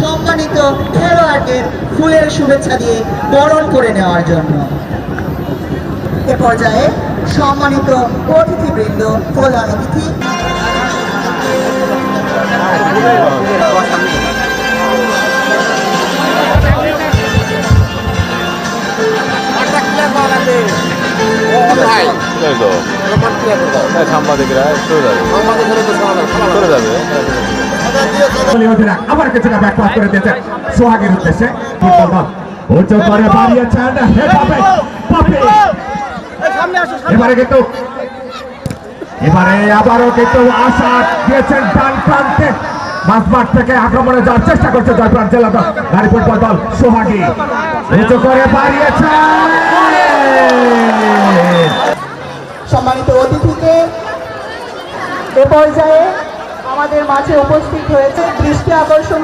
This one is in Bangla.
সম্মানিত খেলোয়াড়দের ফুলের শুভেচ্ছা দিয়ে বরণ করে নেওয়ার জন্য। এ পর্যায়ে সম্মানিত অতিথিবৃন্দ প্রধান অতিথি। সাংবাদিকরা চলে যাবে। চলে যাবে। সোহাগের উদ্দেশ্যে এবারে কিন্তু, এবারে আবারও কিন্তু আশা দিয়েছেন ডান প্রান্তে থেকে আক্রমণে যাওয়ার চেষ্টা করছে জয়পুর জেলা দল নারী ফুটবল দল, সোহাগী। উঁচু করে বাড়িয়েছে। সম্মানিত অতিথিকে, এ পর্যায়ে আমাদের মাঝে উপস্থিত হয়েছে দৃষ্টি আকর্ষণ